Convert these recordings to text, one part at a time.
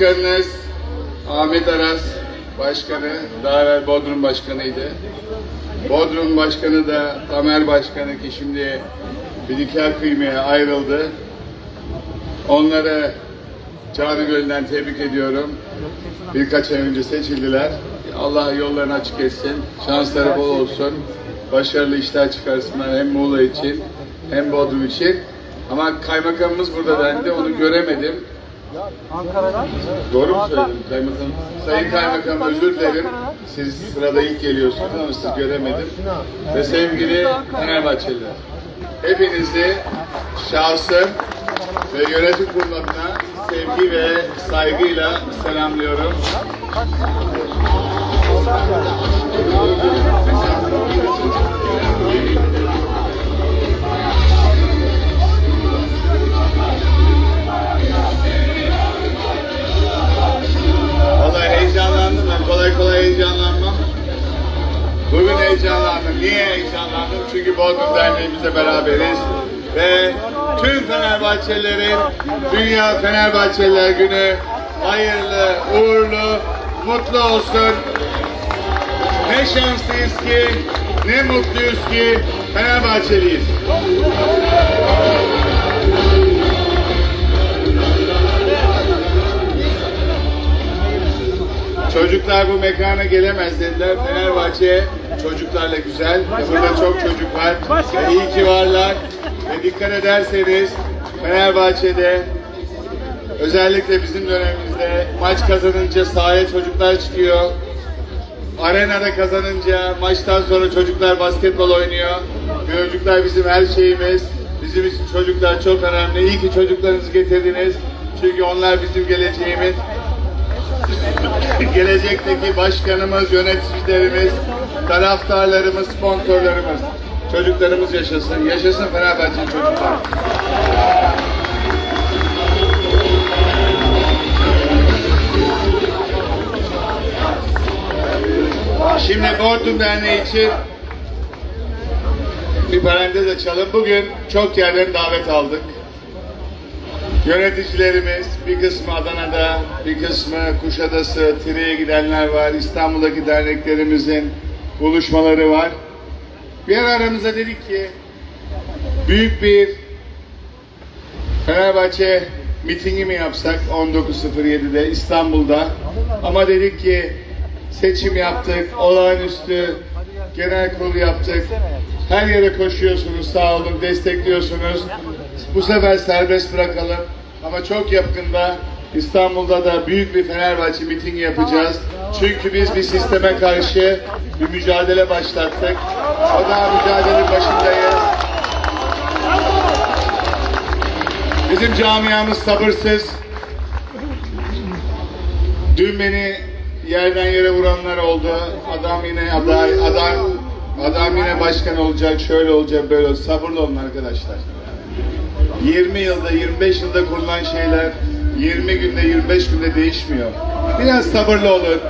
başkanınız Ahmet Aras başkanı, daha evvel Bodrum başkanıydı. Bodrum başkanı da Tamer başkanı ki şimdi Bidiker kıymaya ayrıldı. Onları canı gönülden tebrik ediyorum. Birkaç ay önce seçildiler. Allah yollarını açık etsin. Şansları bol olsun. Başarılı işler çıkarsınlar hem Muğla için hem Bodrum için. Ama kaymakamımız burada dendi. Onu göremedim. Ankara'dan. Doğru mu söyledim kaymakam? Sayın kaymakam özür dilerim. Siz sırada ilk geliyorsunuz ama siz göremedim. Ve sevgili Fenerbahçeliler. Hepinizi şahsım ve yönetim kurulu adına sevgi ve saygıyla selamlıyorum. Vallahi heyecanlandım ben. Kolay kolay heyecanlanmam. Bugün heyecanlandım. Niye heyecanlandım? Çünkü Bodrum Derneğimizle beraberiz. Ve tüm Fenerbahçelilerin Dünya Fenerbahçeliler Günü hayırlı, uğurlu, mutlu olsun. Ne şanslıyız ki, ne mutluyuz ki Fenerbahçeliyiz. Çocuklar bu mekana gelemez dediler. Fenerbahçe çocuklarla güzel. Ve burada çok çocuk var. Ve iyi ki varlar. Ve dikkat ederseniz Fenerbahçe'de özellikle bizim dönemimizde maç kazanınca sahaya çocuklar çıkıyor. Arenada kazanınca maçtan sonra çocuklar basketbol oynuyor. Çocuklar bizim her şeyimiz. Bizim için çocuklar çok önemli. İyi ki çocuklarınızı getirdiniz. Çünkü onlar bizim geleceğimiz. Gelecekteki başkanımız, yöneticilerimiz, taraftarlarımız, sponsorlarımız, çocuklarımız yaşasın. Yaşasın Fenerbahçe çocuklar. Şimdi Bodrum Derneği için bir parantez açalım. Bugün çok yerden davet aldık. Yöneticilerimiz bir kısmı Adana'da, bir kısmı Kuşadası, Tire'ye gidenler var. İstanbul'daki derneklerimizin buluşmaları var. Bir ara aramıza dedik ki büyük bir Fenerbahçe mitingi mi yapsak 19.07'de İstanbul'da. Ama dedik ki seçim yaptık, olağanüstü genel kurulu yaptık. Her yere koşuyorsunuz, sağ olun, destekliyorsunuz. Bu sefer serbest bırakalım. Ama çok yakında İstanbul'da da büyük bir Fenerbahçe mitingi yapacağız. Çünkü biz bir sisteme karşı bir mücadele başlattık. O da mücadelenin başındayız. Bizim camiamız sabırsız. Dün beni yerden yere vuranlar oldu. Adam yine aday, adam adam yine başkan olacak, şöyle olacak, böyle olacak. Sabırlı olun arkadaşlar. 20 yılda, 25 yılda kurulan şeyler 20 günde, 25 günde değişmiyor. Biraz sabırlı olun.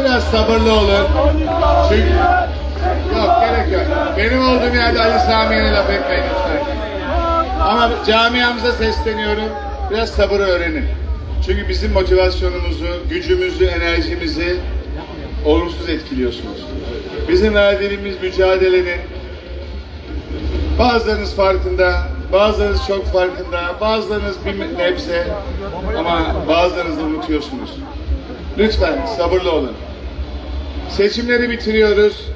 Biraz sabırlı olun. Çünkü yok gerek yok. Benim olduğum yerde Ali Sami'ye laf etmeyin lütfen. Ama camiamıza sesleniyorum. Biraz sabır öğrenin. Çünkü bizim motivasyonumuzu, gücümüzü, enerjimizi olumsuz etkiliyorsunuz. Bizim verdiğimiz mücadelenin bazılarınız farkında, bazılarınız çok farkında, bazılarınız bir nebze ama bazılarınız da unutuyorsunuz. Lütfen sabırlı olun. Seçimleri bitiriyoruz.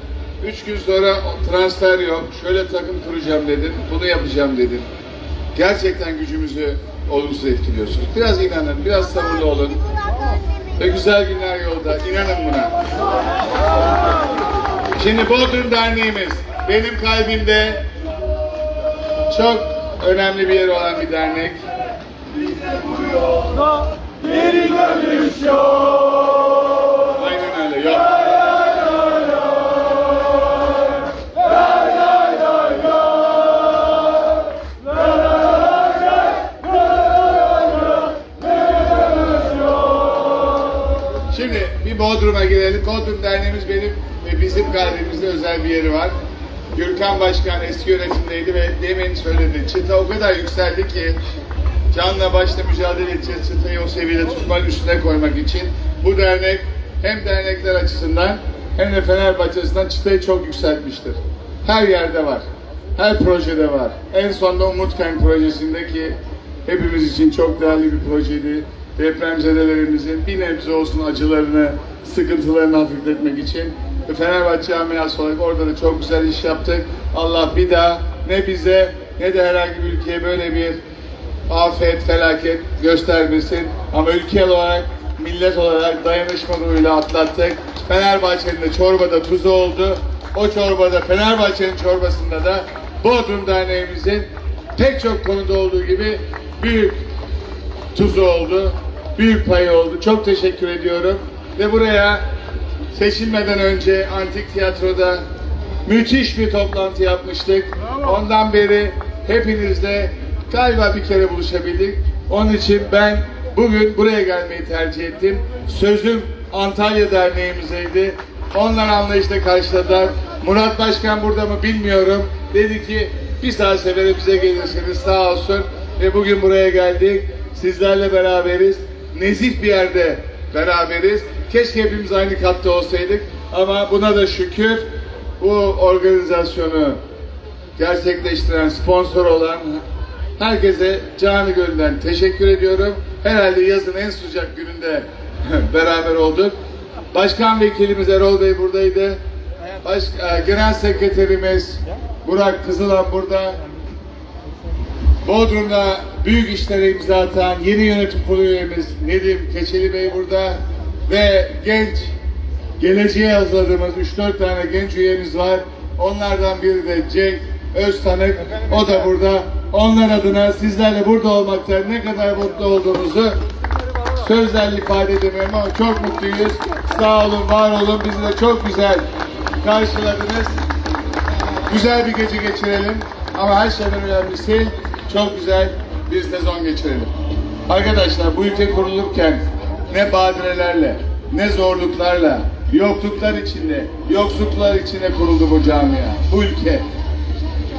Üç gün sonra transfer yok. Şöyle takım kuracağım dedin, bunu yapacağım dedin. Gerçekten gücümüzü olumsuz etkiliyorsunuz. Biraz inanın, biraz sabırlı olun. Ve güzel günler yolda. İnanın buna. Şimdi Bodrum Derneğimiz benim kalbimde çok önemli bir yeri olan bir dernek. Geri dönüş yok. Aynen öyle. Yok. Şimdi bir Bodrum'a gelelim. Bodrum Derneğimiz benim ve bizim kalbimizde özel bir yeri var. Gürkan Başkan eski yönetimdeydi ve demin söyledi. Çıta o kadar yükseldi ki canla başla mücadele edeceğiz. Çıtayı o seviyede tutmanın üstüne koymak için. Bu dernek hem dernekler açısından hem de Fenerbahçe açısından çıtayı çok yükseltmiştir. Her yerde var. Her projede var. En sonunda Umutkent projesindeki hepimiz için çok değerli bir projeydi. Depremzedelerimizin bir nebze olsun acılarını, sıkıntılarını hafifletmek için Fenerbahçe ameliyatı olarak orada da çok güzel iş yaptık. Allah bir daha ne bize ne de herhangi bir ülkeye böyle bir afet, felaket göstermesin. Ama ülke olarak, millet olarak dayanışma ruhuyla atlattık. Fenerbahçe'nin de çorbada tuzu oldu. O çorbada, Fenerbahçe'nin çorbasında da Bodrum Derneğimizin pek çok konuda olduğu gibi büyük tuzu oldu. Büyük payı oldu. Çok teşekkür ediyorum. Ve buraya seçilmeden önce Antik Tiyatro'da müthiş bir toplantı yapmıştık. Ondan beri hepinizle galiba bir kere buluşabildik. Onun için ben bugün buraya gelmeyi tercih ettim. Sözüm Antalya Derneğimizeydi. Onlar anlayışla karşıladılar. Murat Başkan burada mı bilmiyorum. Dedi ki bir saat sefere bize gelirsiniz sağ olsun. Ve bugün buraya geldik. Sizlerle beraberiz. Nezih bir yerde beraberiz. Keşke hepimiz aynı katta olsaydık. Ama buna da şükür bu organizasyonu gerçekleştiren, sponsor olan herkese canı gönülden teşekkür ediyorum. Herhalde yazın en sıcak gününde beraber olduk. Başkan Vekilimiz Erol Bey buradaydı. Baş, e, Genel Sekreterimiz Burak Kızılan burada. Bodrum'da büyük işlere imza atan yeni yönetim kurulu üyemiz Nedim Keçeli Bey burada ve genç geleceğe hazırladığımız 3-4 tane genç üyemiz var. Onlardan biri de Cenk Öztanık. O da burada. Onlar adına sizlerle burada olmaktan ne kadar mutlu olduğumuzu sözlerle ifade edemiyorum ama çok mutluyuz. Sağ olun, var olun. Bizi de çok güzel karşıladınız. Güzel bir gece geçirelim. Ama her şeyden önemlisi çok güzel bir sezon geçirelim. Arkadaşlar bu ülke kurulurken ne badirelerle, ne zorluklarla, yokluklar içinde, yoksulluklar içinde kuruldu bu camia, bu ülke.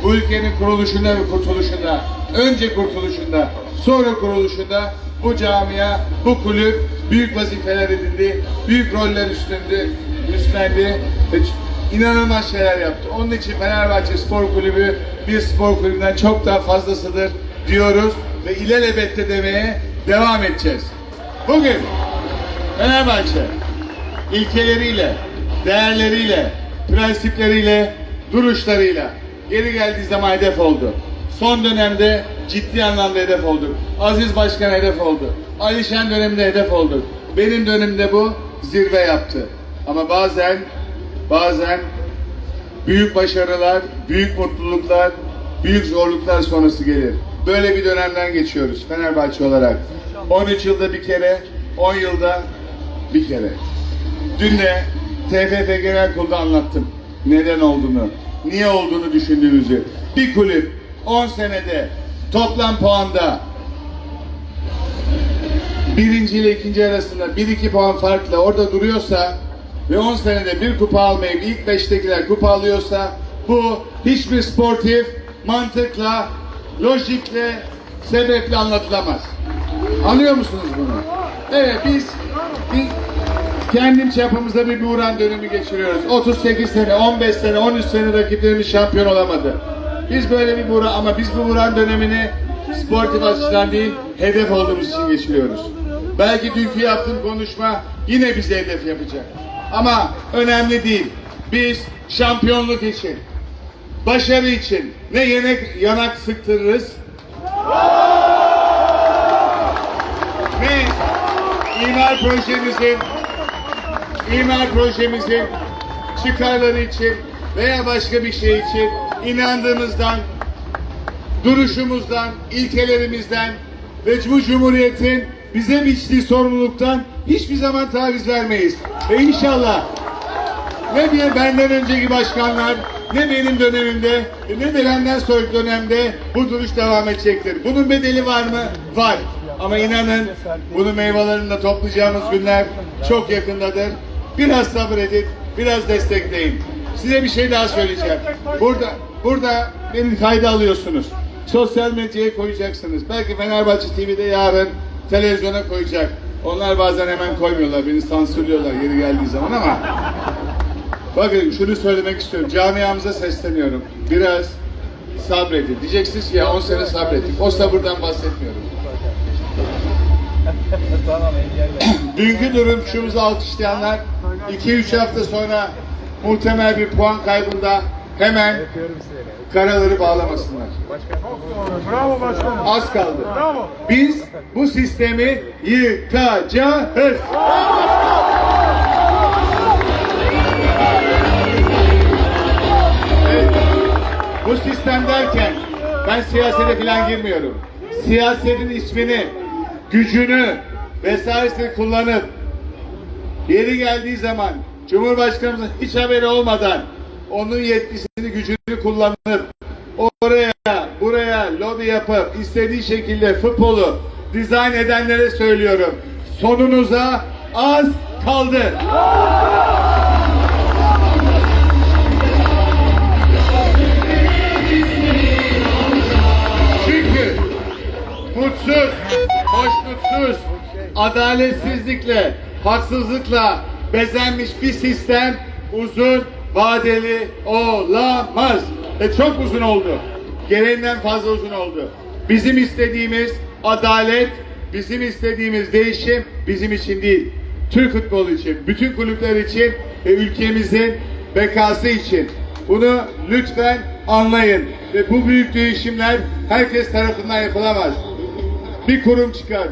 Bu ülkenin kuruluşunda ve kurtuluşunda, önce kurtuluşunda, sonra kuruluşunda bu camia, bu kulüp büyük vazifeler edindi, büyük roller üstlendi, üstlendi ve inanılmaz şeyler yaptı. Onun için Fenerbahçe Spor Kulübü bir spor kulübünden çok daha fazlasıdır diyoruz ve ilelebette demeye devam edeceğiz. Bugün Fenerbahçe ilkeleriyle, değerleriyle, prensipleriyle, duruşlarıyla geri geldiği zaman hedef oldu. Son dönemde ciddi anlamda hedef olduk. Aziz Başkan hedef oldu. Alişen döneminde hedef olduk. Benim dönemde bu zirve yaptı. Ama bazen bazen büyük başarılar, büyük mutluluklar, büyük zorluklar sonrası gelir. Böyle bir dönemden geçiyoruz Fenerbahçe olarak. 13 yılda bir kere, 10 yılda bir kere. Dün de TFF Genel Kurulu'da anlattım. Neden olduğunu, niye olduğunu düşündüğümüzü. Bir kulüp 10 senede toplam puanda birinci ile ikinci arasında 1-2 puan farkla orada duruyorsa ve 10 senede bir kupa almayıp ilk beştekiler kupa alıyorsa bu hiçbir sportif mantıkla, lojikle, sebeple anlatılamaz. Anlıyor musunuz bunu? Evet biz, biz kendim çapımızda bir buğran dönemi geçiriyoruz. 38 sene, 15 sene, 13 sene rakiplerimiz şampiyon olamadı. Biz böyle bir buğran ama biz bu buğran dönemini sportif açıdan değil, hedef olduğumuz için geçiriyoruz. Belki dünkü yaptığım konuşma yine bize hedef yapacak. Ama önemli değil. Biz şampiyonluk için, başarı için ne yenek yanak sıktırırız, ne imar projemizin imar projemizin çıkarları için veya başka bir şey için inandığımızdan, duruşumuzdan, ilkelerimizden ve bu cumhuriyetin bize biçtiği sorumluluktan hiçbir zaman taviz vermeyiz. Ve inşallah ne bir benden önceki başkanlar, ne benim dönemimde, ne de benden sonraki dönemde bu duruş devam edecektir. Bunun bedeli var mı? Var. Ama inanın bunun meyvelerini de toplayacağımız günler çok yakındadır. Biraz sabredin, biraz destekleyin. Size bir şey daha söyleyeceğim. Burada, burada beni kayda alıyorsunuz. Sosyal medyaya koyacaksınız. Belki Fenerbahçe TV'de yarın televizyona koyacak. Onlar bazen hemen koymuyorlar, beni sansürlüyorlar yeri geldiği zaman ama Bakın şunu söylemek istiyorum. Camiamıza sesleniyorum. Biraz sabredin. Diyeceksiniz ya 10 sene sabrettik. O sabırdan bahsetmiyorum. Tamam. Dünkü durumumuzu alkışlayanlar 2-3 hafta sonra muhtemel bir puan kaybında hemen karaları bağlamasınlar. Bravo başkanım. Az kaldı. Bravo. Biz bu sistemi yıkacağız. Evet. Bu sistem derken ben siyasete falan girmiyorum. Siyasetin ismini, gücünü vesairesini kullanıp yeri geldiği zaman Cumhurbaşkanımızın hiç haberi olmadan onun yetkisini, gücünü kullanıp oraya, buraya lobi yapıp istediği şekilde futbolu dizayn edenlere söylüyorum. Sonunuza az kaldı. Çünkü mutsuz, hoşnutsuz, adaletsizlikle, haksızlıkla bezenmiş bir sistem uzun vadeli olamaz. Ve çok uzun oldu. Gereğinden fazla uzun oldu. Bizim istediğimiz adalet, bizim istediğimiz değişim bizim için değil. Türk futbolu için, bütün kulüpler için ve ülkemizin bekası için. Bunu lütfen anlayın. Ve bu büyük değişimler herkes tarafından yapılamaz. Bir kurum çıkar,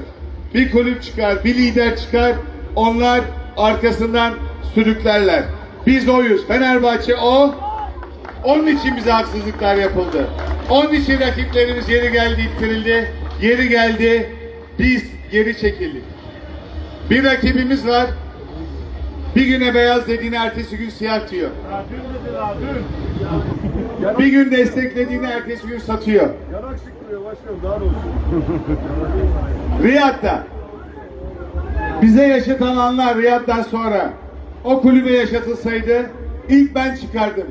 bir kulüp çıkar, bir lider çıkar. Onlar arkasından sürüklerler. Biz oyuz. Fenerbahçe o. Onun için bize haksızlıklar yapıldı. Onun için rakiplerimiz yeri geldi ittirildi. Yeri geldi biz geri çekildik. Bir rakibimiz var. Bir güne beyaz dediğini ertesi gün siyah diyor. Bir gün desteklediğini ertesi gün satıyor. Yanak sıkmıyor başkanım daha olsun. Riyad'da bize yaşatılanlar Riyad'dan sonra o kulübe yaşatılsaydı ilk ben çıkardım.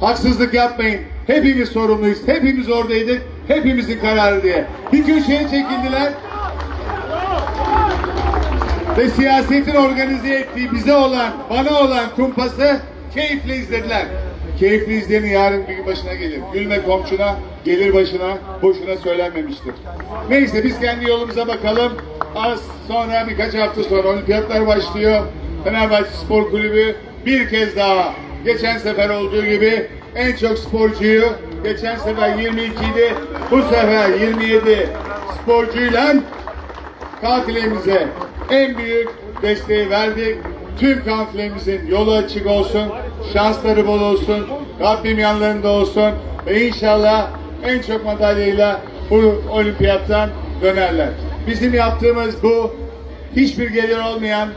Haksızlık yapmayın. Hepimiz sorumluyuz. Hepimiz oradaydık. Hepimizin kararı diye. Bir köşeye çekildiler. Ve siyasetin organize ettiği bize olan, bana olan kumpası keyifle izlediler. Keyifli izleyenin yarın bir gün başına gelir. Gülme komşuna, gelir başına, boşuna söylenmemiştir. Neyse biz kendi yolumuza bakalım. Az sonra birkaç hafta sonra olimpiyatlar başlıyor. Fenerbahçe Spor Kulübü bir kez daha geçen sefer olduğu gibi en çok sporcuyu geçen sefer 22 idi. Bu sefer 27 sporcuyla katilimize en büyük desteği verdik. Tüm kafilemizin yolu açık olsun, şansları bol olsun, Rabbim yanlarında olsun ve inşallah en çok madalyayla bu olimpiyattan dönerler. Bizim yaptığımız bu hiçbir gelir olmayan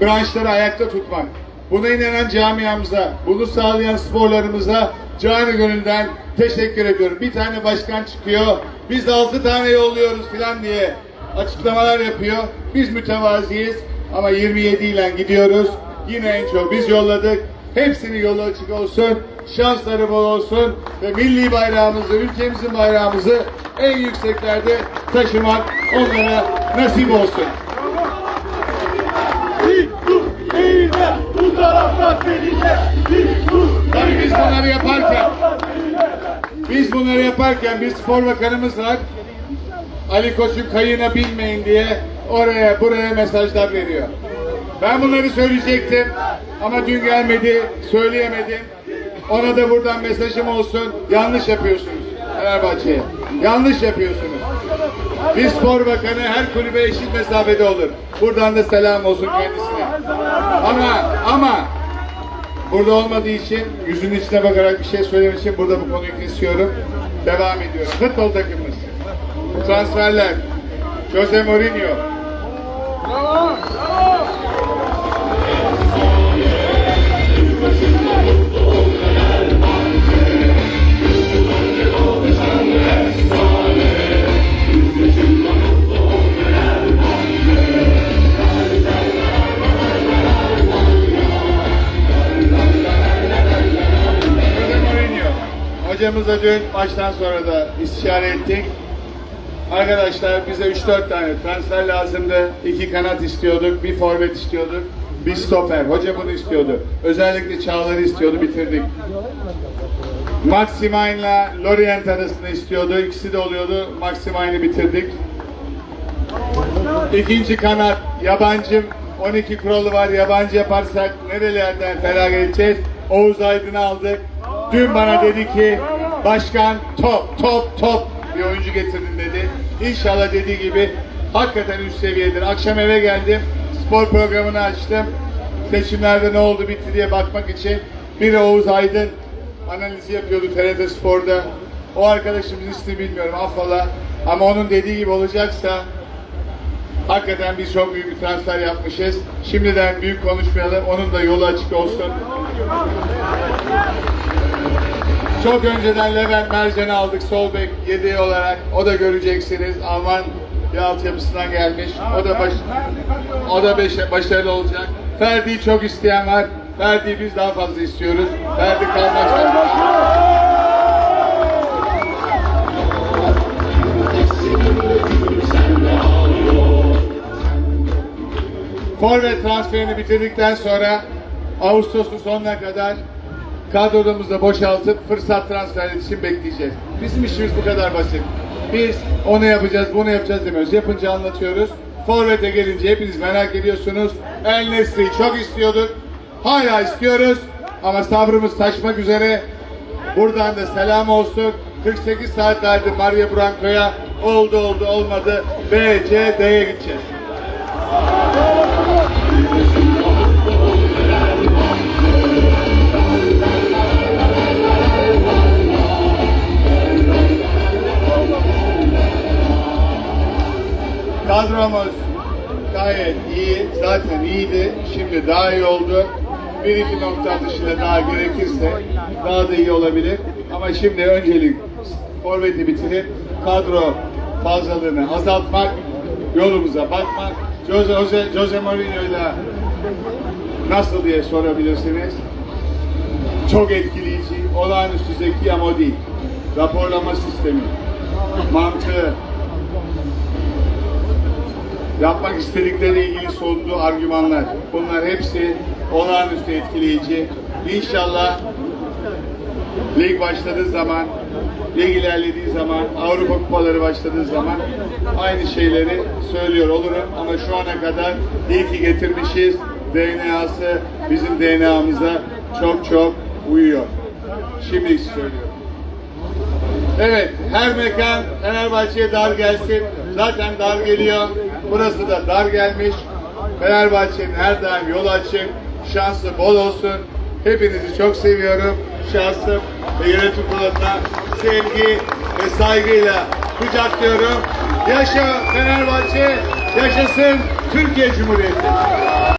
branşları ayakta tutmak. Buna inanan camiamıza, bunu sağlayan sporlarımıza canı gönülden teşekkür ediyorum. Bir tane başkan çıkıyor, biz altı tane yolluyoruz falan diye açıklamalar yapıyor. Biz mütevaziyiz ama 27 ile gidiyoruz. Yine en çok biz yolladık. Hepsinin yolu açık olsun, şansları bol olsun ve milli bayrağımızı, ülkemizin bayrağımızı en yükseklerde taşımak onlara nasip olsun. Tabii biz bunları yaparken biz bunları yaparken bir spor bakanımız var. Ali Koç'un kayığına binmeyin diye oraya buraya mesajlar veriyor. Ben bunları söyleyecektim ama dün gelmedi, söyleyemedim. Ona da buradan mesajım olsun. Yanlış yapıyorsunuz Fenerbahçe'ye. Yanlış yapıyorsunuz. Bir spor bakanı her kulübe eşit mesafede olur. Buradan da selam olsun kendisine. Ama ama Burada olmadığı için yüzünün içine bakarak bir şey söylemek için burada bu konuyu kesiyorum. Devam ediyorum. Futbol takımımız. Transferler. Jose Mourinho. Bravo. Bravo. Hocamızla dün maçtan sonra da istişare ettik. Arkadaşlar bize 3-4 tane transfer lazımdı. İki kanat istiyorduk, bir forvet istiyorduk, bir stoper. Hoca bunu istiyordu. Özellikle Çağlar'ı istiyordu, bitirdik. Maximayne'la Lorient arasında istiyordu. İkisi de oluyordu. Maximayne'ı bitirdik. İkinci kanat yabancı 12 kuralı var. Yabancı yaparsak nerelerden feragat edeceğiz? Oğuz Aydın'ı aldık. Dün bana dedi ki başkan top top top bir oyuncu getirdin dedi. İnşallah dediği gibi hakikaten üst seviyedir. Akşam eve geldim. Spor programını açtım. Seçimlerde ne oldu bitti diye bakmak için. Biri Oğuz Aydın analizi yapıyordu TRT Spor'da. O arkadaşımızın ismini bilmiyorum affola. Ama onun dediği gibi olacaksa Hakikaten biz çok büyük bir transfer yapmışız. Şimdiden büyük konuşmayalım. Onun da yolu açık olsun. Çok önceden Levent Mercan'ı aldık sol bek yedeği olarak. O da göreceksiniz. Alman bir altyapısından gelmiş. O da baş, o da beş- başarılı olacak. Ferdi'yi çok isteyen var. Ferdi'yi biz daha fazla istiyoruz. Ferdi kalmak zorunda. Forvet transferini bitirdikten sonra Ağustos'un sonuna kadar kadromuzu boşaltıp fırsat transferi için bekleyeceğiz. Bizim işimiz bu kadar basit. Biz onu yapacağız, bunu yapacağız demiyoruz. Yapınca anlatıyoruz. Forvet'e gelince hepiniz merak ediyorsunuz. El Nesri'yi çok istiyorduk. Hala istiyoruz. Ama sabrımız taşmak üzere. Buradan da selam olsun. 48 saat verdi Maria Branco'ya. Oldu oldu olmadı. B, C, D'ye gideceğiz. Kadromuz gayet iyi. Zaten iyiydi. Şimdi daha iyi oldu. Bir iki nokta dışında daha gerekirse daha da iyi olabilir. Ama şimdi öncelik forveti bitirip kadro fazlalığını azaltmak, yolumuza bakmak. Jose, Jose, Jose Mourinho'yla nasıl diye sorabilirsiniz. Çok etkileyici, olağanüstü zeki ama o değil. Raporlama sistemi, mantığı, yapmak istedikleri ilgili sunduğu argümanlar. Bunlar hepsi olağanüstü etkileyici. İnşallah lig başladığı zaman, lig ilerlediği zaman, Avrupa kupaları başladığı zaman aynı şeyleri söylüyor olurum. Ama şu ana kadar iyi ki getirmişiz. DNA'sı bizim DNA'mıza çok çok uyuyor. Şimdi söylüyorum. Evet, her mekan Fenerbahçe'ye dar gelsin. Zaten dar geliyor. Burası da dar gelmiş. Fenerbahçe'nin her daim yolu açık. Şansı bol olsun. Hepinizi çok seviyorum. Şahsım ve yönetim kuruluna sevgi ve saygıyla kucaklıyorum. Yaşa Fenerbahçe, yaşasın Türkiye Cumhuriyeti.